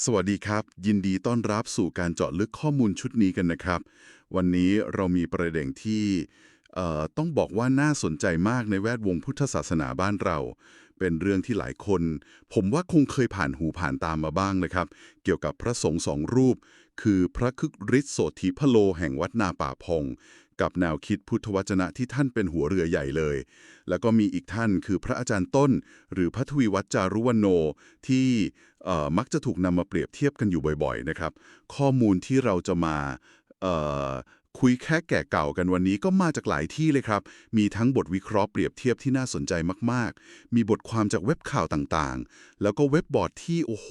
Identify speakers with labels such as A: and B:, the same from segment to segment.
A: สวัสดีครับ ยินดีต้อนรับสู่การเจาะลึกข้อมูลชุดนี้กันนะครับ วันนี้เรามีประเด็นที่ต้องบอกว่าน่าสนใจมากในแวดวงพุทธศาสนาบ้านเรา เป็นเรื่องที่หลายคน ผมว่าคงเคยผ่านหูผ่านตามมาบ้างนะครับ เกี่ยวกับพระสงฆ์สองรูป คือพระคึกฤทธิ์โสธิพโลแห่งวัดนาป่าพง กับแนวคิดพุทธวจนะที่ท่านเป็นหัวเรือใหญ่เลย แล้วก็มีอีกท่านคือพระอาจารย์ต้น หรือพระทวีวัจจารุวโนที่ มักจะถูกนำมาเปรียบเทียบกันอยู่บ่อยๆนะครับ ข้อมูลที่เราจะมาคุยแค่แก่เก่ากันวันนี้ก็มาจากหลายที่เลยครับ มีทั้งบทวิเคราะห์เปรียบเทียบที่น่าสนใจมากๆ มีบทความจากเว็บข่าวต่างๆ แล้วก็เว็บบอร์ดที่โอ้โห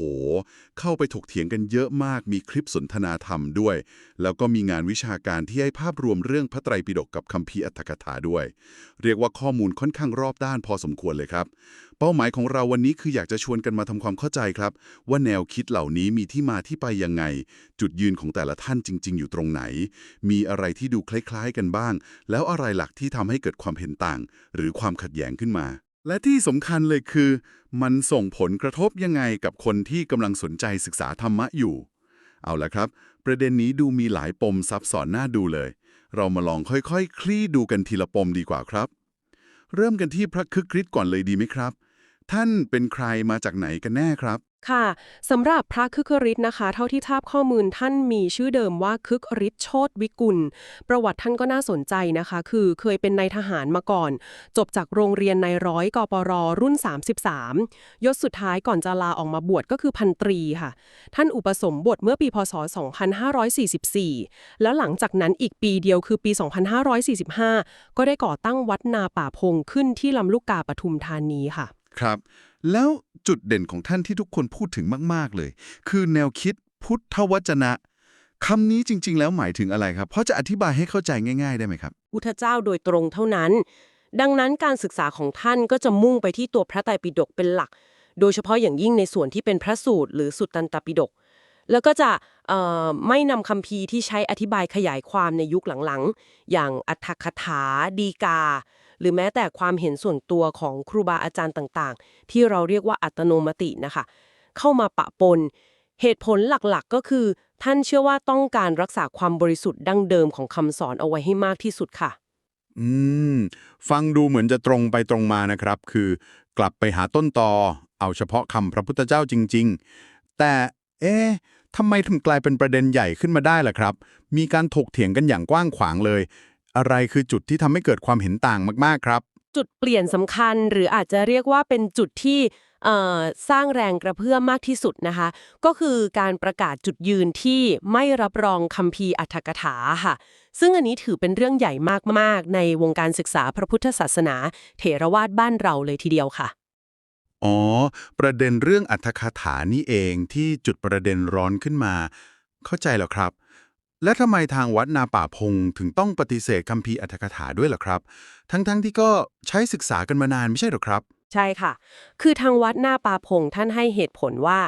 A: เข้าไปถกเถียงกันเยอะมาก มีคลิปสนทนาธรรมด้วย แล้วก็มีงานวิชาการที่ให้ภาพรวมเรื่องพระไตรปิฎกกับคัมภีร์อัตถกถาด้วย เรียกว่าข้อมูลค่อนข้างรอบด้านพอสมควรเลยครับ เป้าหมายของเราวันนี้คืออยากจะชวนกันมาทำความเข้าใจครับ ว่าแนวคิดเหล่านี้มีที่มาที่ไปยังไง จุดยืนของแต่ละท่านจริง ๆ อยู่ตรงไหน มีอะไรที่ดูคล้าย ๆ กันบ้าง แล้วอะไรหลักที่ทำให้เกิดความเห็นต่าง หรือความขัดแย้งขึ้นมาและที่สำคัญเลยคือ มันส่งผลกระทบยังไงกับคนที่กำลังสนใจศึกษาธรรมะอยู่ เอาละครับ ประเด็นนี้ดูมีหลายปมซับซ้อนน่าดูเลย เรามาลองค่อยๆคคลี่ดูกันทีละปมดีกว่าครับ เริ่มกันที่พระคึกฤทธิ์ก่อนเลยดีไหมครับ ท่านเป็นใครมาจากไหนกันแน่ครับ
B: ค่ะสำหรับพระคึกฤทธิ์นะคะ เท่าที่ทราบข้อมูลท่านมีชื่อเดิมว่าคึกฤทธิ์โชตวิกุล ประวัติท่านก็น่าสนใจนะคะ คือเคยเป็นนายทหารมาก่อน จบจากโรงเรียนนายร้อยกปรรุ่น 33 ยศสุดท้ายก่อนจะลาออกมาบวชก็คือพันตรีค่ะ ท่านอุปสมบทเมื่อปีพศ 2544 แล้วหลังจากนั้นอีกปีเดียวคือปี 2545 ก็ได้ก่อตั้งวัดนาป่าพงขึ้นที่ลำลูกกาปทุมธานีค่ะ
A: ครับ แล้วจุดเด่นของท่านที่ทุกคนพูดถึงมาก ๆ เลย คือแนวคิดพุทธวจนะคำนี้จริง ๆ แล้วหมายถึงอะไรครับ เพราะจะอธิบายให้เข้าใจง่าย ๆ ได้ไหมครับ
B: พุทธเจ้าโดยตรงเท่านั้น ดังนั้นการศึกษาของท่านก็จะมุ่งไปที่ตัวพระไตรปิฎกเป็นหลัก โดยเฉพาะอย่างยิ่งในส่วนที่เป็นพระสูตร หรือสุตตันตปิฎกแล้วก็จะไม่นำคัมภีที่ใช้อธิบายขยายความในยุคหลังๆ อย่างอัฏฐคถาดีกา หรือแม้แต่ความเห็นส่วนตัวของครูบาอาจารย์ต่างๆ ที่เราเรียกว่าอัตโนมตินะคะ เข้ามาปะปน เหตุผลหลักๆ ก็คือ ท่านเชื่อว่าต้องการรักษาความบริสุทธิ์ดั้งเดิมของคำสอนเอาไว้ให้มากที่สุดค่ะ
C: อืม ฟังดูเหมือนจะตรงไปตรงมานะครับ คือ กลับไปหาต้นตอ เอาเฉพาะคำพระพุทธเจ้าจริง ๆ แต่ เอ๊ะทำไมถึงกลายเป็นประเด็นใหญ่ขึ้นมาได้ล่ะครับ มีการถกเถียงกันอย่างกว้างขวางเลย อะไรคือจุดที่ทำให้เกิดความเห็นต่างมากๆครับ
B: จุดเปลี่ยนสำคัญหรืออาจจะเรียกว่าเป็นจุดที่เอ่อสร้างแรงกระเพื่อมมากที่สุดนะคะ ก็คือการประกาศจุดยืนที่ไม่รับรองคัมภีร์อัฏฐกถาค่ะ ซึ่งอันนี้ถือเป็นเรื่องใหญ่มากๆ ในวงการศึกษาพระพุทธศาสนา เถรวาทบ้านเราเลยทีเดียวค่ะ
C: อ๋อ ประเด็นเรื่องอัธคาถานี่เองที่จุดประเด็นร้อนขึ้นมา เข้าใจแล้วครับ และทำไมทางวัดนาป่าพงถึงต้องปฏิเสธคัมภีร์อัธคถาด้วยล่ะครับ ทั้งๆที่ก็ใช้ศึกษากันมานานไม่ใช่หรอครับ
B: ใช่ค่ะ คือทางวัดนาป่าพงท่านให้เหตุผลว่า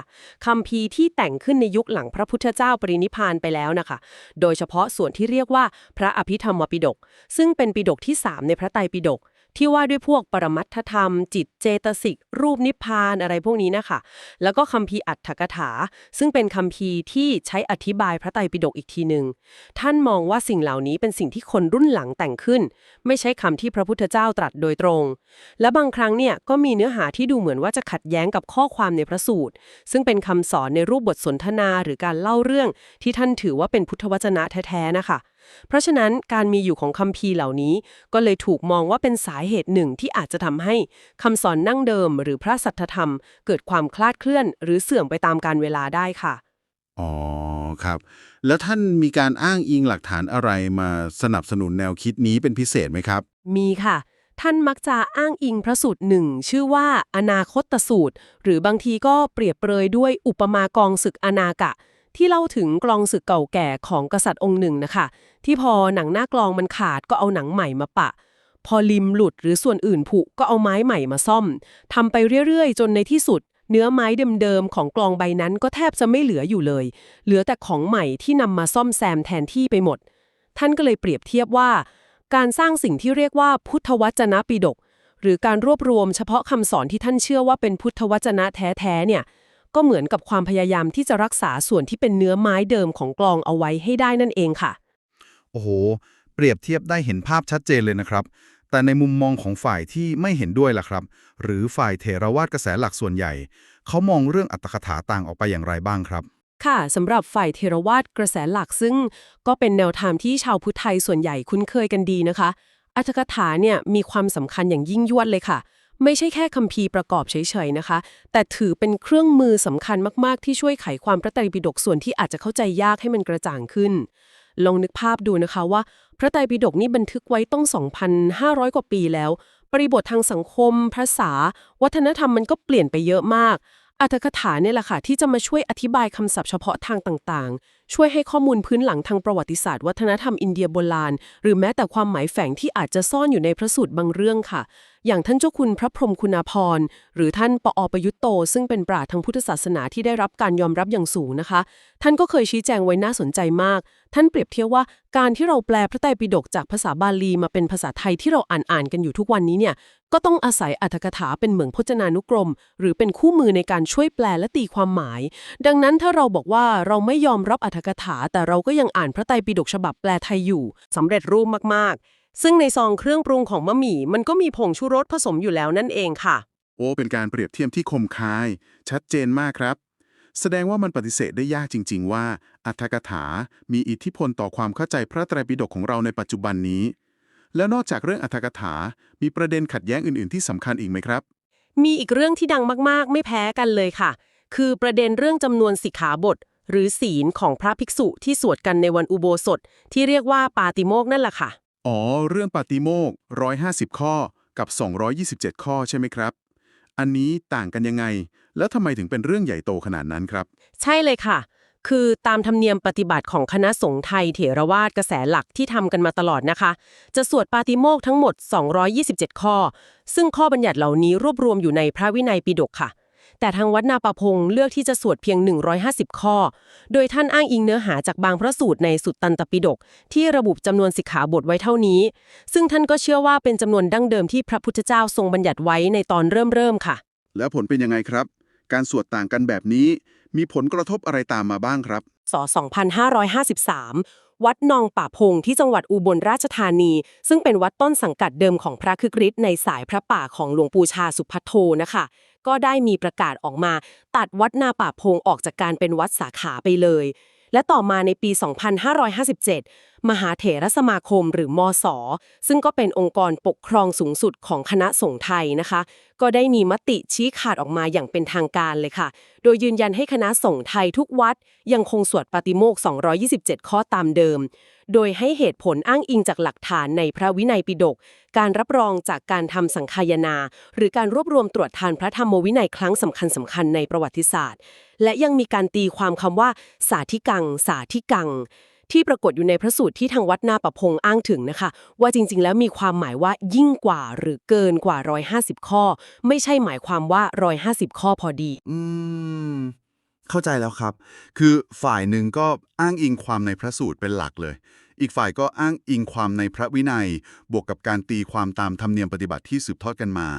B: คัมภีร์ที่แต่งขึ้นในยุคหลังพระพุทธเจ้าปรินิพพานไปแล้วนะคะ โดยเฉพาะส่วนที่เรียกว่าพระอภิธรรมปิฎกซึ่งเป็นปิฎกที่ 3 ในพระไตรปิฎก ที่ว่าด้วยพวกปรมัตถธรรม จิตเจตสิก รูปนิพพานอะไรพวกนี้นะคะ แล้วก็คัมภีร์อัตถกถา ซึ่งเป็นคัมภีร์ที่ใช้อธิบายพระไตรปิฎกอีกทีหนึ่งท่านมองว่าสิ่งเหล่านี้เป็นสิ่งที่คนรุ่นหลังแต่งขึ้น ไม่ใช่คำที่พระพุทธเจ้าตรัสโดยตรง และบางครั้งเนี่ยก็มีเนื้อหาที่ดูเหมือนว่าจะขัดแย้งกับข้อความในพระสูตร ซึ่งเป็นคำสอนในรูปบทสนทนาหรือการเล่าเรื่องที่ท่านถือว่าเป็นพุทธวจนะแท้ๆนะคะ เพราะฉะนั้นการมีอยู่ของคัมภีร์เหล่านี้ก็เลยถูกมองว่าเป็นสาเหตุหนึ่งที่อาจจะทำให้คำสอนนั่งเดิม หรือพระสัทธธรรม เกิดความคลาดเคลื่อน หรือเสื่อมไปตามการเวลาได้ค่ะ
A: อ๋อครับ แล้วท่านมีการอ้างอิงหลักฐานอะไรมาสนับสนุนแนวคิดนี้เป็นพิเศษไหมครับ
B: มีค่ะ ท่านมักจะอ้างอิงพระสูตรหนึ่ง ชื่อว่าอนาคตสูตร หรือบางทีก็เปรียบเปรยด้วยอุปมากองศึกอนากะ ที่เล่าถึงกลองศึกเก่าแก่ของกษัตริย์องค์หนึ่งนะคะ ที่พอหนังหน้ากลองมันขาดก็เอาหนังใหม่มาปะ พอริมหลุดหรือส่วนอื่นผุก็เอาไม้ใหม่มาซ่อมทำไปเรื่อยๆ จนในที่สุด เนื้อไม้เดิมๆของกลองใบนั้นก็แทบจะไม่เหลืออยู่เลย เหลือแต่ของใหม่ที่นำมาซ่อมแซมแทนที่ไปหมด ท่านก็เลยเปรียบเทียบว่า การสร้างสิ่งที่เรียกว่าพุทธวจนะปิฎกหรือการรวบรวมเฉพาะคำสอนที่ท่านเชื่อว่าเป็นพุทธวจนะแท้ๆเนี่ย ก็เหมือนกับความพยายามที่จะรักษาส่วนที่เป็นเนื้อไม้เดิมของกลองเอาไว้ให้ได้นั่นเองค่ะ
D: โอ้โห เปรียบเทียบได้เห็นภาพชัดเจนเลยนะครับ แต่ในมุมมองของฝ่ายที่ไม่เห็นด้วยล่ะครับ หรือฝ่ายเทรวาสกระแสหลักส่วนใหญ่ เขามองเรื่องอัตถกถาต่างออกไปอย่างไรบ้างครับ
B: ค่ะสำหรับฝ่ายเทรวาสกระแสหลักซึ่ง ก็เป็นแนวทางที่ชาวพุทธไทยส่วนใหญ่คุ้นเคยกันดีนะคะ อัตถกถาเนี่ยมีความสำคัญอย่างยิ่งยวดเลยค่ะ ไม่ใช่แค่คัมภีร์ประกอบเฉยๆนะคะ แต่ถือเป็นเครื่องมือสำคัญมากๆ ที่ช่วยไขความพระไตรปิฎกส่วนที่อาจจะเข้าใจยากให้มันกระจ่างขึ้น ลองนึกภาพดูนะคะว่า พระไตรปิฎกนี่บันทึกไว้ต้อง 2,500 กว่าปีแล้ว บริบททางสังคม ภาษา วัฒนธรรมมันก็เปลี่ยนไปเยอะมากอัตถกถาเนี่ยแหละค่ะที่จะมาช่วยอธิบายคำศัพท์เฉพาะทางต่างๆ ช่วยให้ข้อมูลพื้นหลังทางประวัติศาสตร์วัฒนธรรมอินเดียโบราณ หรือแม้แต่ความหมายแฝงที่อาจจะซ่อนอยู่ในพระสูตรบางเรื่องค่ะ อย่างท่านเจ้าคุณพระพรหมคุณาภรณ์ หรือท่านปออประยุตโต ซึ่งเป็นปราชญ์ทางพุทธศาสนาที่ได้รับการยอมรับอย่างสูงนะคะ ท่านก็เคยชี้แจงไว้น่าสนใจมาก ท่านเปรียบเทียบว่าการที่เราแปลพระไตรปิฎกจากภาษาบาลีมาเป็นภาษาไทยที่เราอ่านอ่านกันอยู่ทุกวันนี้เนี่ยก็ต้องอาศัยอัตถกถาเป็นเหมืองพจนานุกรม หรือเป็นคู่มือในการช่วยแปลและตีความหมาย ดังนั้นถ้าเราบอกว่าเราไม่ยอมรับอัตถกถา แต่เราก็ยังอ่านพระไตรปิฎกฉบับแปลไทยอยู่สำเร็จรูปมากๆ ซึ่งในซองเครื่องปรุงของมะหมี่มันก็มีผงชูรสผสมอยู่แล้วนั่นเองค่ะ
A: โอ้เป็นการเปรียบเทียบที่คมคาย ชัดเจนมากครับ แสดงว่ามันปฏิเสธได้ยากจริง ๆ ว่า อัตถกถา มีอิทธิพลต่อความเข้าใจพระไตรปิฎกของเราในปัจจุบันนี้ แล้วนอกจากเรื่องอัตถกถา มีประเด็นขัดแย้งอื่น ๆ ที่สำคัญอีกไหมครับ
B: มีอีกเรื่องที่ดังมากๆ ไม่แพ้กันเลยค่ะ คือประเด็นเรื่องจำนวนสิกขาบท หรือศีลของพระภิกษุที่สวดกันในวันอุโบสถ ที่เรียกว่าปาติโมกข์นั่นแหละค่ะ
A: อ๋อ เรื่องปาติโมก150 ข้อกับ 227 ข้อใช่ไหมครับ อันนี้ต่างกันยังไง แล้วทำไมถึงเป็นเรื่องใหญ่โตขนาดนั้นครับ
B: ใช่เลยค่ะ คือตามธรรมเนียมปฏิบัติของคณะสงฆ์ไทยเถรวาทกระแสหลักที่ทำกันมาตลอดนะคะ จะสวดปาติโมกข์ทั้งหมด 227 ข้อ ซึ่งข้อบัญญัติเหล่านี้รวบรวมอยู่ในพระวินัยปิฎกค่ะ แต่ทางวัดนาปาพงเลือกที่จะสวดเพียง 150 ข้อ โดยท่านอ้างอิงเนื้อหาจากบางพระสูตรในสุตตันตปิฎกที่ระบุจำนวนสิกขาบทไว้เท่านี้ ซึ่งท่านก็เชื่อว่าเป็นจำนวนดั้งเดิมที่พระพุทธเจ้าทรงบัญญัติไว้ในตอนเริ่มๆค่ะ
A: แล้วผลเป็นยังไงครับ การสวดต่างกันแบบนี้มีผลกระทบอะไรตามมาบ้างครับ
B: ศ2553 วัดนองป่าพงที่จังหวัดอุบลราชธานี ซึ่งเป็นวัดต้นสังกัดเดิมของพระคึกฤทธิ์ในสายพระป่าของหลวงปู่ชาสุพัทโทนะคะ ก็ได้มีประกาศออกมา ตัดวัดนาป่าพงออกจากการเป็นวัดสาขาไปเลย และต่อมาในปี 2557 มหาเถรสมาคมหรือมสซึ่งก็เป็นองค์กรปกครองสูงสุดของคณะสงฆ์ไทยนะคะ ก็ได้มีมติชี้ขาดออกมาอย่างเป็นทางการเลยค่ะ โดยยืนยันให้คณะสงฆ์ไทยทุกวัดยังคงสวดปาติโมกข์227 ข้อตามเดิม โดยให้เหตุผลอ้างอิงจากหลักฐานในพระวินัยปิฎกการรับรองจากการทำสังคายนา หรือการรวบรวมตรวจทานพระธรรมวินัยครั้งสำคัญสำคัญในประวัติศาสตร์ และยังมีการตีความคำว่า สาธิกัง สาธิกัง ที่ปรากฏอยู่ในพระสูตรที่ทางวัดนาประพงอ้างถึงนะคะ ว่าจริงๆ แล้วมีความหมายว่ายิ่งกว่าหรือเกินกว่า 150 ข้อ ไม่ใช่หมายความว่า 150 ข้อพอดี
D: อืมเข้าใจแล้วครับ คือฝ่ายหนึ่งก็อ้างอิงความในพระสูตรเป็นหลักเลย อีกฝ่ายก็อ้างอิงความในพระวินัย บวกกับการตีความตามธรรมเนียมปฏิบัติที่สืบทอดกันมา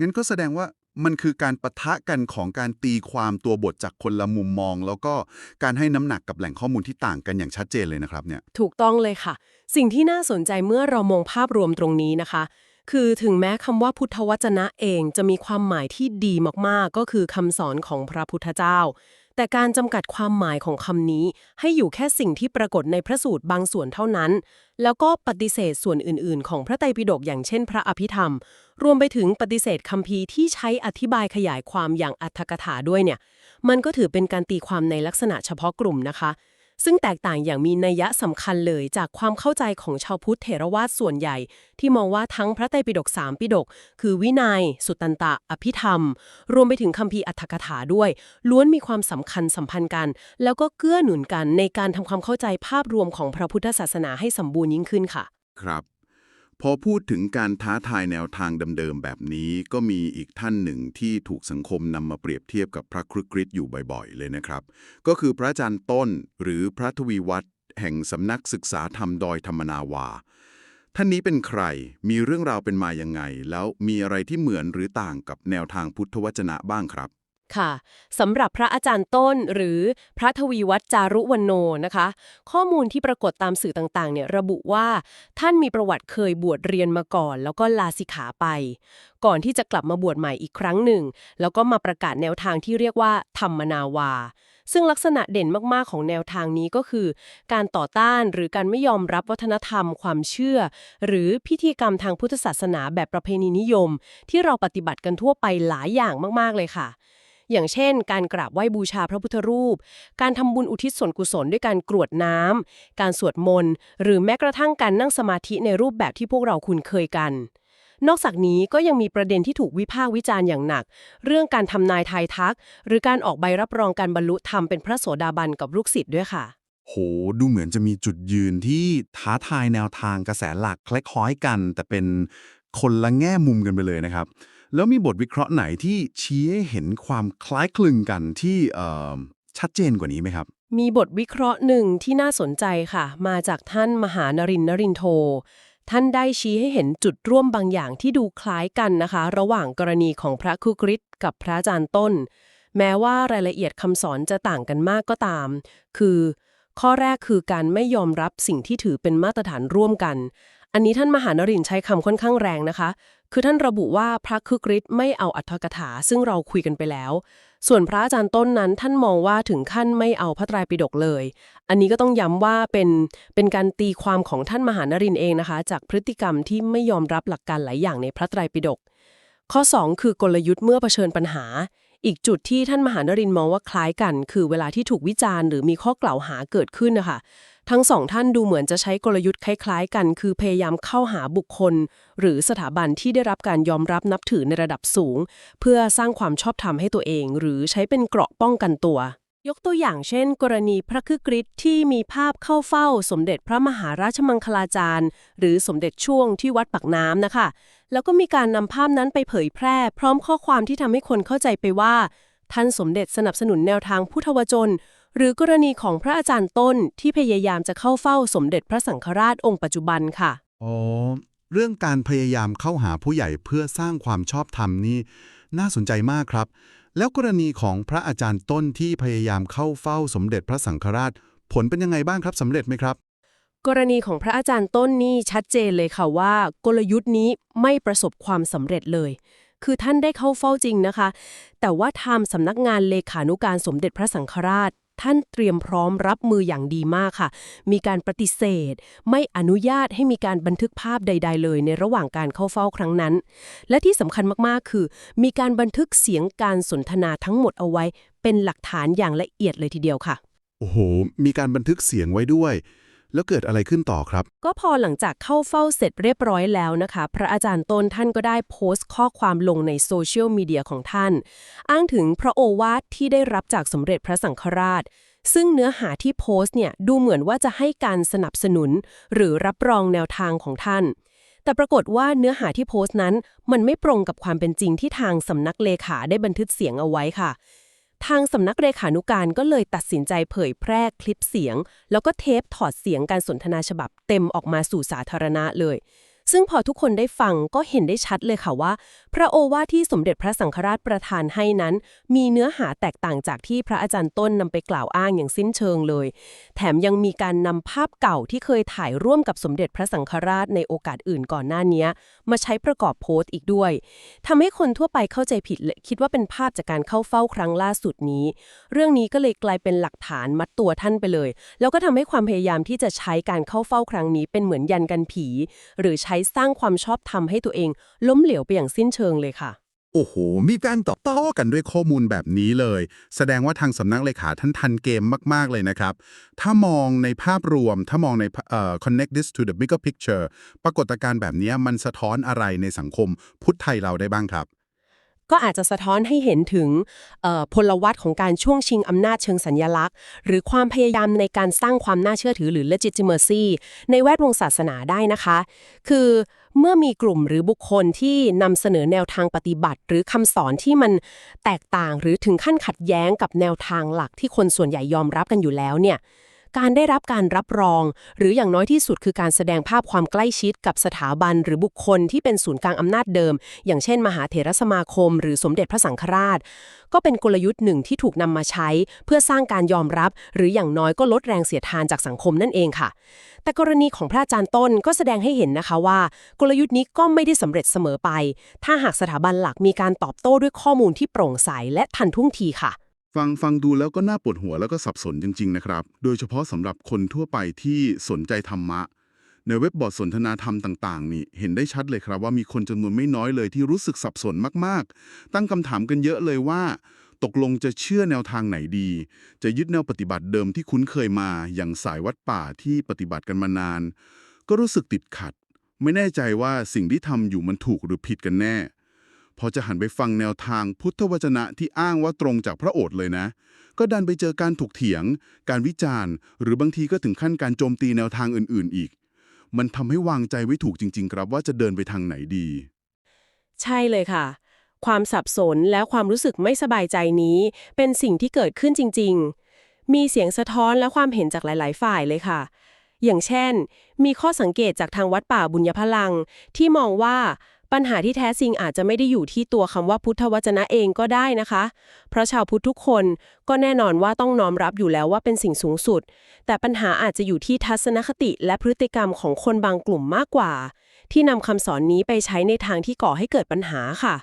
D: งั้นก็แสดงว่ามันคือการปะทะกันของการตีความตัวบทจากคนละมุมมอง แล้วก็การให้น้ำหนักกับแหล่งข้อมูลที่ต่างกันอย่างชัดเจนเลยนะครับเนี่ย
B: ถูกต้องเลยค่ะ สิ่งที่น่าสนใจเมื่อเรามองภาพรวมตรงนี้นะคะ คือถึงแม้คำว่าพุทธวจนะเองจะมีความหมายที่ดีมากๆ ก็คือคำสอนของพระพุทธเจ้า แต่การจำกัดความหมายของคำนี้ ให้อยู่แค่สิ่งที่ปรากฏในพระสูตรบางส่วนเท่านั้น แล้วก็ปฏิเสธส่วนอื่น ๆ ของพระไตรปิฎกอย่างเช่นพระอภิธรรม รวมไปถึงปฏิเสธคัมภีร์ที่ใช้อธิบายขยายความอย่างอัตถกถาด้วยเนี่ย มันก็ถือเป็นการตีความในลักษณะเฉพาะกลุ่มนะคะ ซึ่งแตกต่างอย่างมีนัยยะสำคัญเลยจากความเข้าใจของชาวพุทธเถรวาทส่วนใหญ่ ที่มองว่าทั้งพระไตรปิฎกสามปิฎกคือวินัย สุตตันตะ อภิธรรม รวมไปถึงคัมภีร์อัตถกถาด้วย ล้วนมีความสำคัญสัมพันธ์กัน แล้วก็เกื้อหนุนกันในการทำความเข้าใจภาพรวมของพระพุทธศาสนาให้สมบูรณ์ยิ่งขึ้นค่ะ
A: ครับ พอพูดถึงการท้าทายแนวทางเดิมๆแบบนี้ ก็มีอีกท่านหนึ่งที่ถูกสังคมนำมาเปรียบเทียบกับพระครึกฤทธิ์อยู่บ่อยๆ เลยนะครับ ก็คือพระอาจารย์ต้นหรือพระทวีวัฒน์แห่งสำนักศึกษาธรรมดอยธรรมนาวา ท่านนี้เป็นใครมีเรื่องราวเป็นมายังไง แล้วมีอะไรที่เหมือนหรือต่างกับแนวทางพุทธวจนะบ้างครับ
B: ค่ะสำหรับพระอาจารย์ต้นหรือพระทวีวัฒน์จารุวันโนนะคะ ข้อมูลที่ปรากฏตามสื่อต่างๆเนี่ยระบุว่าท่านมีประวัติเคยบวชเรียนมาก่อน แล้วก็ลาสิกขาไป ก่อนที่จะกลับมาบวชใหม่อีกครั้งหนึ่ง แล้วก็มาประกาศแนวทางที่เรียกว่า ธรรมนาวา ซึ่งลักษณะเด่นมากๆของแนวทางนี้ก็คือ การต่อต้านหรือการไม่ยอมรับวัฒนธรรม ความเชื่อ หรือพิธีกรรมทางพุทธศาสนาแบบประเพณีนิยม ที่เราปฏิบัติกันทั่วไปหลายอย่างมากๆเลยค่ะ อย่างเช่น การกราบไหว้บูชาพระพุทธรูป การทำบุญอุทิศส่วนกุศลด้วยการกรวดน้ำการสวดมนต์ หรือแม้กระทั่งการนั่งสมาธิในรูปแบบที่พวกเราคุ้นเคยกัน นอกจากนี้ก็ยังมีประเด็นที่ถูกวิพากษ์วิจารณ์อย่างหนัก เรื่องการทำนายทายทัก หรือการออกใบรับรองการบรรลุธรรมเป็นพระโสดาบันกับลูกศิษย์ด้วยค่ะ
E: โห ดูเหมือนจะมีจุดยืนที่ท้าทายแนวทางกระแสหลักคล้ายๆกัน แต่เป็นคนละแง่มุมกันไปเลยนะครับ แล้วมีบทวิเคราะห์ไหนที่ชี้ให้เห็นความคล้ายคลึงกันที่ชัดเจนกว่านี้ไหมครับ
B: มีบทวิเคราะห์หนึ่งที่น่าสนใจค่ะ มาจากท่านมหานรินทร์นรินโท ท่านได้ชี้ให้เห็นจุดร่วมบางอย่างที่ดูคล้ายกันนะคะ ระหว่างกรณีของพระคุกฤทธิ์กับพระอาจารย์ต้น แม้ว่ารายละเอียดคำสอนจะต่างกันมากก็ตาม คือ ข้อแรกคือการไม่ยอมรับสิ่งที่ถือเป็นมาตรฐานร่วมกัน อันนี้ท่านมหานรินใช้คำค่อนข้างแรงนะคะ คือท่านระบุว่าพระคึกฤทธิ์ไม่เอาอัตถกถา ซึ่งเราคุยกันไปแล้ว ส่วนพระอาจารย์ต้นนั้นท่านมองว่าถึงขั้นไม่เอาพระไตรปิฎกเลย อันนี้ก็ต้องย้ำว่าเป็นเป็นการตีความของท่านมหานรินเองนะคะ จากพฤติกรรมที่ไม่ยอมรับหลักการหลายอย่างในพระไตรปิฎกข้อ 2 คือกลยุทธ์เมื่อเผชิญปัญหา อีกจุดที่ท่านมหานรินมองว่าคล้ายกัน คือเวลาที่ถูกวิจารณ์หรือมีข้อกล่าวหาเกิดขึ้นนะคะ ทั้งสองท่านดูเหมือนจะใช้กลยุทธ์คล้ายๆ กัน คือพยายามเข้าหาบุคคล หรือสถาบันที่ได้รับการยอมรับนับถือในระดับสูง เพื่อสร้างความชอบธรรมให้ตัวเอง หรือใช้เป็นเกราะป้องกันตัวยกตัวอย่างเช่น กรณีพระคึกฤทธิ์ที่มีภาพเข้าเฝ้า สมเด็จพระมหาราชมังคลาจารย์ หรือสมเด็จช่วงที่วัดปักน้ำนะคะ แล้วก็มีการนำภาพนั้นไปเผยแพร่ พร้อมข้อความที่ทำให้คนเข้าใจไปว่า ท่านสมเด็จสนับสนุนแนวทางพุทธวจน หรือกรณีของพระอาจารย์ต้นที่พยายามจะเข้าเฝ้าสมเด็จพระสังฆราชองค์ปัจจุบันค่ะ
E: อ๋อเรื่องการพยายามเข้าหาผู้ใหญ่เพื่อสร้างความชอบธรรมนี่น่าสนใจมากครับ แล้วกรณีของพระอาจารย์ต้นที่พยายามเข้าเฝ้าสมเด็จพระสังฆราช ผลเป็นยังไงบ้างครับสำเร็จไหมครับ
B: กรณีของพระอาจารย์ต้นนี่ชัดเจนเลยค่ะว่า กลยุทธ์นี้ไม่ประสบความสำเร็จเลย คือท่านได้เข้าเฝ้าจริงนะคะ แต่ว่าทางสำนักงานเลขานุการสมเด็จพระสังฆราช ท่านเตรียมพร้อมรับมืออย่างดีมากค่ะ มีการปฏิเสธ ไม่อนุญาตให้มีการบันทึกภาพใด ๆ เลย ในระหว่างการเข้าเฝ้าครั้งนั้น และที่สำคัญมากๆ คือ มีการบันทึกเสียงการสนทนาทั้งหมดเอาไว้ เป็นหลักฐานอย่างละเอียดเลยทีเดียวค่ะ
E: โอ้โห มีการบันทึกเสียงไว้ด้วย แล้วเกิดอะไรขึ้นต่อครับ
B: ก็พอหลังจากเข้าเฝ้าเสร็จเรียบร้อยแล้วนะคะ พระอาจารย์ต้นท่านก็ได้โพสต์ข้อความลงในโซเชียลมีเดียของท่าน อ้างถึงพระโอวาทที่ได้รับจากสมเด็จพระสังฆราช ซึ่งเนื้อหาที่โพสต์เนี่ยดูเหมือนว่าจะให้การสนับสนุน หรือรับรองแนวทางของท่าน แต่ปรากฏว่าเนื้อหาที่โพสต์นั้น มันไม่ตรงกับความเป็นจริงที่ทางสำนักเลขาได้บันทึกเสียงเอาไว้ค่ะ ทางสำนักเลขานุการก็เลยตัดสินใจเผยแพร่คลิปเสียง แล้วก็เทปถอดเสียงการสนทนาฉบับเต็มออกมาสู่สาธารณะเลย ซึ่งพอทุกคนได้ฟังก็เห็นได้ชัดเลยค่ะว่า พระโอวาทที่สมเด็จพระสังฆราชประทานให้นั้น มีเนื้อหาแตกต่างจากที่พระอาจารย์ต้นนำไปกล่าวอ้างอย่างสิ้นเชิงเลย แถมยังมีการนำภาพเก่าที่เคยถ่ายร่วมกับสมเด็จพระสังฆราชในโอกาสอื่นก่อนหน้านี้ มาใช้ประกอบโพสต์อีกด้วยทำให้คนทั่วไปเข้าใจผิดและคิดว่าเป็นภาพจากการเข้าเฝ้าครั้งล่าสุดนี้ เรื่องนี้ก็เลยกลายเป็นหลักฐานมัดตัวท่านไปเลย แล้วก็ทำให้ความพยายามที่จะใช้การเข้าเฝ้าครั้งนี้เป็นเหมือนยันกันผี หรือใช้สร้างความชอบธรรมให้ตัวเอง ล้มเหลวไปอย่างสิ้นเชิงเลยค่ะ
E: โอ้โห มีการตอบโต้กันด้วยข้อมูลแบบนี้เลย แสดงว่าทางสำนักเลขาท่านทันเกมมาก ๆ เลยนะครับ ถ้ามองในภาพรวม ถ้ามองในเอ่อ connect this to the bigger picture ปรากฏการณ์แบบนี้มันสะท้อนอะไรในสังคมพุทธไทยเราได้บ้างครับ
B: ก็อาจจะสะท้อนให้เห็นถึงพลวัตของการช่วงชิงอำนาจเชิงสัญญลักษณ์ หรือความพยายามในการสร้างความน่าเชื่อถือหรือ legitimacy ในแวดวงศาสนาได้นะคะ คือเมื่อมีกลุ่มหรือบุคคลที่นำเสนอแนวทางปฏิบัติ หรือคำสอนที่มันแตกต่างหรือถึงขั้นขัดแย้งกับแนวทางหลักที่คนส่วนใหญ่ยอมรับกันอยู่แล้วเนี่ย การได้รับการรับรอง หรืออย่างน้อยที่สุดคือการแสดงภาพความใกล้ชิดกับสถาบันหรือบุคคลที่เป็นศูนย์กลางอำนาจเดิม อย่างเช่น มหาเถรสมาคม หรือสมเด็จพระสังฆราช ก็เป็นกลยุทธ์หนึ่งที่ถูกนำมาใช้ เพื่อสร้างการยอมรับ หรืออย่างน้อยก็ลดแรงเสียดทานจากสังคมนั่นเองค่ะ แต่กรณีของพระอาจารย์ต้นก็แสดงให้เห็นนะคะว่า กลยุทธ์นี้ก็ไม่ได้สำเร็จเสมอไป ถ้าหากสถาบันหลักมีการตอบโต้ด้วยข้อมูลที่โปร่งใสและทันท่วงทีค่ะ
A: ฟังฟังดูแล้วก็น่าปวดหัวแล้วก็สับสนจริง ๆ นะครับ โดยเฉพาะสำหรับคนทั่วไปที่สนใจธรรมะ ในเว็บบอร์ดสนทนาธรรมต่างๆ นี่เห็นได้ชัดเลยครับว่ามีคนจำนวนไม่น้อยเลยที่รู้สึกสับสนมากๆ ตั้งคำถามกันเยอะเลยว่า ตกลงจะเชื่อแนวทางไหนดี จะยึดแนวปฏิบัติเดิมที่คุ้นเคยมาอย่างสายวัดป่าที่ปฏิบัติกันมานาน ก็รู้สึกติดขัด ไม่แน่ใจว่าสิ่งที่ทำอยู่มันถูกหรือผิดกันแน่ พอจะหันไปฟังแนวทางพุทธวจนะที่อ้างว่าตรงจากพระโอษฐ์เลยนะ ก็ดันไปเจอการถกเถียง การวิจารณ์ หรือบางทีก็ถึงขั้นการโจมตีแนวทางอื่นๆอีก มันทำให้วางใจไว้ถูกจริง ๆ ครับว่าจะเดินไปทางไหนดี
B: ใช่เลยค่ะ ความสับสนและความรู้สึกไม่สบายใจนี้ เป็นสิ่งที่เกิดขึ้นจริง ๆ มีเสียงสะท้อนและความเห็นจากหลาย ๆ ฝ่ายเลยค่ะอย่างเช่น มีข้อสังเกตจากทางวัดป่าบุญญพลัง ที่มองว่า ปัญหาที่แท้จริงอาจจะไม่ได้อยู่ที่ตัวคำว่าพุทธวจนะเองก็ได้นะคะ เพราะชาวพุทธทุกคนก็แน่นอนว่าต้องน้อมรับอยู่แล้วว่าเป็นสิ่งสูงสุด แต่ปัญหาอาจจะอยู่ที่ทัศนคติและพฤติกรรมของคนบางกลุ่มมากกว่า ที่นำคำสอนนี้ไปใช้ในทางที่ก่อให้เกิดปัญหาค่ะ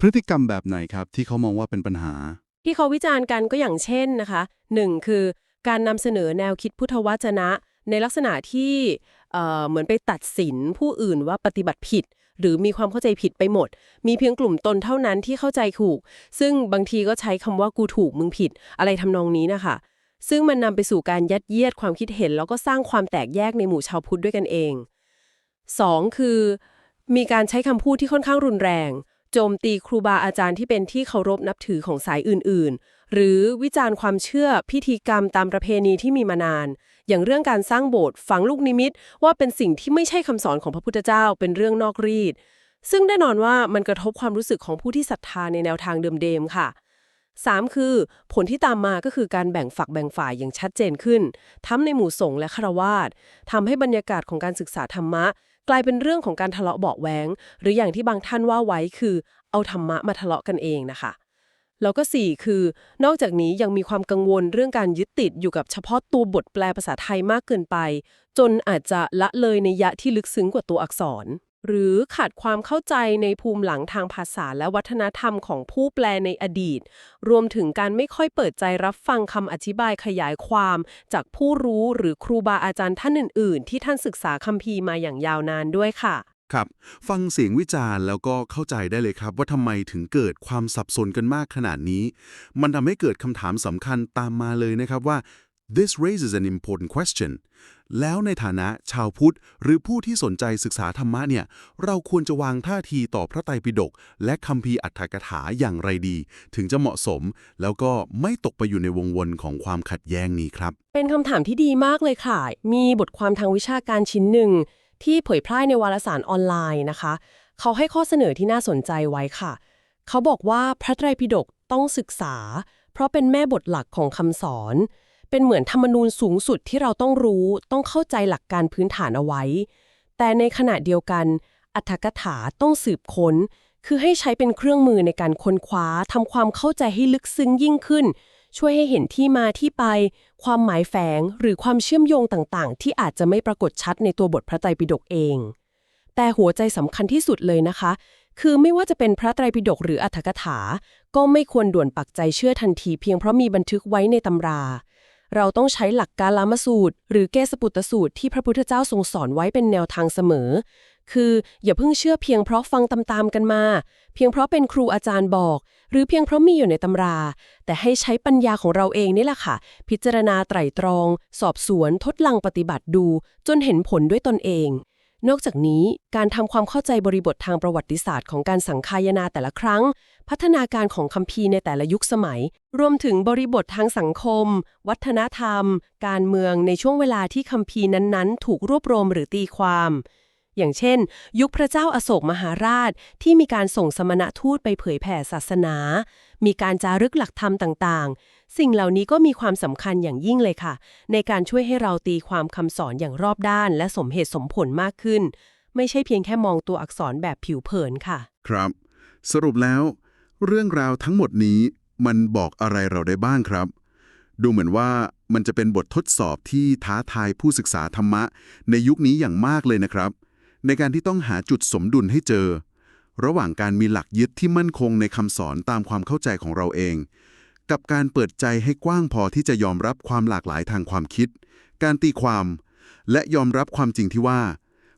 A: พฤติกรรมแบบไหนครับที่เขามองว่าเป็นปัญหา
B: ที่เขาวิจารณ์กันก็อย่างเช่นนะคะหนึ่งคือการนำเสนอแนวคิดพุทธวจนะ ในลักษณะที่เอ่อเหมือนไปตัดสินผู้อื่นว่าปฏิบัติผิด หรือมีความเข้าใจผิดไปหมด มีเพียงกลุ่มตนเท่านั้นที่เข้าใจถูก ซึ่งบางทีก็ใช้คำว่ากูถูกมึงผิด อะไรทำนองนี้นะคะ ซึ่งมันนำไปสู่การยัดเยียดความคิดเห็น แล้วก็สร้างความแตกแยกในหมู่ชาวพุทธด้วยกันเอง 2. คือ มีการใช้คำพูดที่ค่อนข้างรุนแรง โจมตีครูบาอาจารย์ที่เป็นที่เคารพนับถือของสายอื่นๆ หรือวิจารณ์ความเชื่อพิธีกรรมตามประเพณีที่มีมานาน อย่างเรื่องการสร้างโบสถ์ฝังลูกนิมิต ว่าเป็นสิ่งที่ไม่ใช่คำสอนของพระพุทธเจ้าเป็นเรื่องนอกรีด ซึ่งแน่นอนว่ามันกระทบความรู้สึกของผู้ที่ศรัทธาในแนวทางเดิมๆค่ะ 3. คือ ผลที่ตามมาก็คือการแบ่งฝักแบ่งฝ่ายอย่างชัดเจนขึ้น ทั้งในหมู่สงฆ์และฆราวาสทำให้บรรยากาศของการศึกษาธรรมะ กลายเป็นเรื่องของการทะเลาะเบาะแวงหรืออย่างที่บางท่านว่าไว้คือ เอาธรรมะมาทะเลาะกันเองนะคะ แล้วก็ 4 คือ นอกจากนี้ยังมีความกังวลเรื่องการยึดติดอยู่กับเฉพาะตัวบทแปลภาษาไทยมากเกินไป จนอาจจะละเลยในยะที่ลึกซึ้งกว่าตัวอักษร หรือขาดความเข้าใจในภูมิหลังทางภาษาและวัฒนธรรมของผู้แปลในอดีต รวมถึงการไม่ค่อยเปิดใจรับฟังคำอธิบายขยายความ จากผู้รู้หรือครูบาอาจารย์ท่านอื่น ๆ ที่ท่านศึกษาคัมภีร์มาอย่างยาวนานด้วยค่ะ
D: ครับ ฟังเสียงวิจารณ์แล้วก็เข้าใจได้เลยครับว่าทำไมถึงเกิดความสับสนกันมากขนาดนี้ มันทำให้เกิดคำถามสำคัญตามมาเลยนะครับว่า this raises an important question แล้วในฐานะชาวพุทธ หรือผู้ที่สนใจศึกษาธรรมะเนี่ย เราควรจะวางท่าทีต่อพระไตรปิฎกและคัมภีร์อัตถกถาอย่างไรดี ถึงจะเหมาะสม แล้วก็ไม่ตกไปอยู่ในวงวนของความขัดแย้งนี้ครับ
B: เป็นคำถามที่ดีมากเลยค่ะ มีบทความทางวิชาการชิ้นหนึ่ง ที่เผยแพร่ในวารสารออนไลน์นะคะ เขาให้ข้อเสนอที่น่าสนใจไว้ค่ะ เขาบอกว่าพระไตรปิฎกต้องศึกษา เพราะเป็นแม่บทหลักของคำสอน เป็นเหมือนธรรมนูญสูงสุดที่เราต้องรู้ ต้องเข้าใจหลักการพื้นฐานเอาไว้ แต่ในขณะเดียวกัน อัตถกถาต้องสืบค้น คือให้ใช้เป็นเครื่องมือในการค้นคว้าทำความเข้าใจให้ลึกซึ้งยิ่งขึ้น ช่วยให้เห็นที่มาที่ไป ความหมายแฝงหรือความเชื่อมโยงต่างๆ ที่อาจจะไม่ปรากฏชัดในตัวบทพระไตรปิฎกเอง แต่หัวใจสำคัญที่สุดเลยนะคะ คือไม่ว่าจะเป็นพระไตรปิฎกหรืออัตถกถา ก็ไม่ควรด่วนปักใจเชื่อทันทีเพียงเพราะมีบันทึกไว้ในตำราเราต้องใช้หลักการลามสูตร หรือเกสปุตตสูตรที่พระพุทธเจ้าทรงสอนไว้เป็นแนวทางเสมอ คืออย่าเพิ่งเชื่อเพียงเพราะฟังตามๆกันมา เพียงเพราะเป็นครูอาจารย์บอก หรือเพียงเพราะมีอยู่ในตำรา แต่ให้ใช้ปัญญาของเราเองนี่แหละค่ะ พิจารณาไตร่ตรอง สอบสวน ทดลองปฏิบัติดู จนเห็นผลด้วยตนเอง นอกจากนี้การทำความเข้าใจบริบททางประวัติศาสตร์ของการสังคายนาแต่ละครั้ง พัฒนาการของคัมภีร์ในแต่ละยุคสมัย รวมถึงบริบททางสังคม วัฒนธรรม การเมืองในช่วงเวลาที่คัมภีร์นั้นๆ ถูกรวบรวมหรือตีความ อย่างเช่น ยุคพระเจ้าอาโศกมหาราชที่มีการส่งสมณทูตไปเผยแผ่ศาสนา มีการจารึกหลักธรรมต่างๆ สิ่งเหล่านี้ก็มีความสำคัญอย่างยิ่งเลยค่ะ ในการช่วยให้เราตีความคำสอนอย่างรอบด้าน และสมเหตุสมผลมากขึ้น ไม่ใช่เพียงแค่มองตัวอักษรแบบผิวเผินค่ะ
A: ครับ สรุปแล้ว เรื่องราวทั้งหมดนี้มันบอกอะไรเราได้บ้างครับ ดูเหมือนว่ามันจะเป็นบททดสอบที่ท้าทายผู้ศึกษาธรรมะ ในยุคนี้อย่างมากเลยนะครับ ในการที่ต้องหาจุดสมดุลให้เจอ ระหว่างการมีหลักยึดที่มั่นคงในคำสอนตามความเข้าใจของเราเอง กับการเปิดใจให้กว้างพอที่จะยอมรับความหลากหลายทางความคิด การตีความ และยอมรับความจริงที่ว่า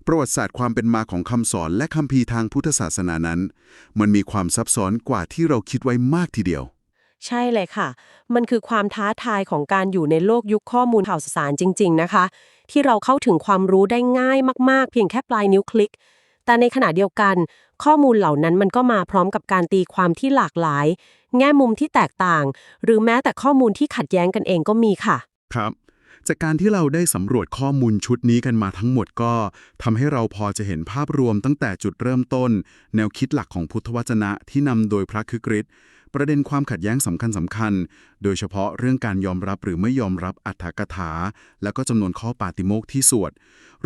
A: ประวัติศาสตร์ความเป็นมาของคำสอนและคัมภีทางพุทธศาสนานั้น มันมีความซับซ้อนกว่าที่เราคิดไว้มากทีเดียว
B: ใช่เลยค่ะ มันคือความท้าทายของการอยู่ในโลกยุคข้อมูลข่าวสารจริง ๆ นะคะ ที่เราเข้าถึงความรู้ได้ง่ายมากๆ เพียงแค่ปลายนิ้วคลิก แต่ในขณะเดียวกัน ข้อมูลเหล่านั้นมันก็มาพร้อมกับการตีความที่หลากหลาย แง่มุมที่แตกต่าง หรือแม้แต่ข้อมูลที่ขัดแย้งกันเองก็มีค่ะ
A: ครับ จากการที่เราได้สำรวจข้อมูลชุดนี้กันมาทั้งหมดก็ทำให้เราพอจะเห็นภาพรวมตั้งแต่จุดเริ่มต้น แนวคิดหลักของพุทธวจนะที่นำโดยพระคึกฤทธิ์ ประเด็นความขัดแย้งสำคัญสำคัญๆโดยเฉพาะเรื่องการยอมรับหรือไม่ยอมรับอัตถกถา แล้วก็จำนวนข้อปาติโมกข์ที่สวด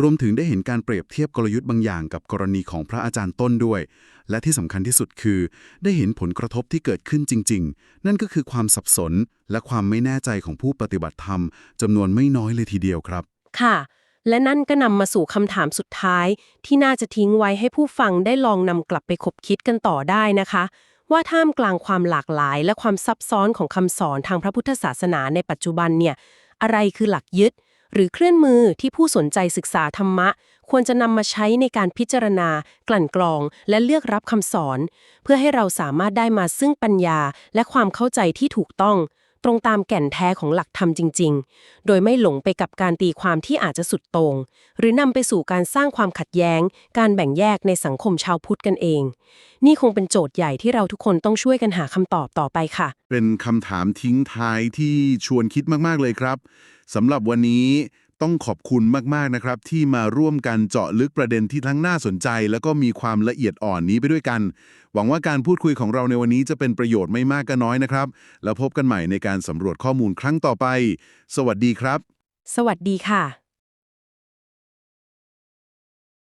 A: รวมถึงได้เห็นการเปรียบเทียบกลยุทธ์บางอย่างกับกรณีของพระอาจารย์ต้นด้วย และที่สำคัญที่สุดคือ ได้เห็นผลกระทบที่เกิดขึ้นจริง ๆ นั่นก็คือความสับสน และความไม่แน่ใจของผู้ปฏิบัติธรรมจำนวนไม่น้อยเลยทีเดียวครับ
B: ค่ะและนั่นก็นำมาสู่คำถามสุดท้าย ที่น่าจะทิ้งไว้ให้ผู้ฟังได้ลองนำกลับไปคบคิดกันต่อได้นะคะ ว่าท่ามกลางความหลากหลาย และความซับซ้อนของคำสอนทางพระพุทธศาสนาในปัจจุบันเนี่ยอะไรคือหลักยึด หรือเคลื่อนมือที่ผู้สนใจศึกษาธรรมะ ควรจะนำมาใช้ในการพิจารณา กลั่นกรอง และเลือกรับคำสอน เพื่อให้เราสามารถได้มาซึ่งปัญญาและความเข้าใจที่ถูกต้อง ตรงตามแก่นแท้ของหลักธรรมจริง ๆ โดยไม่หลงไปกับการตีความที่อาจจะสุดโตง่งหรือนำไปสู่การสร้างความขัดแย้ง การแบ่งแยกในสังคมชาวพุทธกันเอง นี่คงเป็นโจทย์ใหญ่ที่เราทุกคนต้องช่วยกันหาคำตอบต่อไปค่ะ
A: เป็นคำถามทิ้งท้ายที่ชวนคิดมากๆเลยครับสำหรับวันนี้ ต้องขอบคุณมาก ๆ นะครับ ที่มาร่วมกันเจาะลึกประเด็นที่ทั้งน่าสนใจ แล้วก็มีความละเอียดอ่อนนี้ไปด้วยกัน หวังว่าการพูดคุยของเราในวันนี้จะเป็นประโยชน์ไม่มากก็น้อยนะครับ แล้วพบกันใหม่ในการสำรวจข้อมูลครั้งต่อไป สวัสดีครับ
B: สวัสดีค่ะ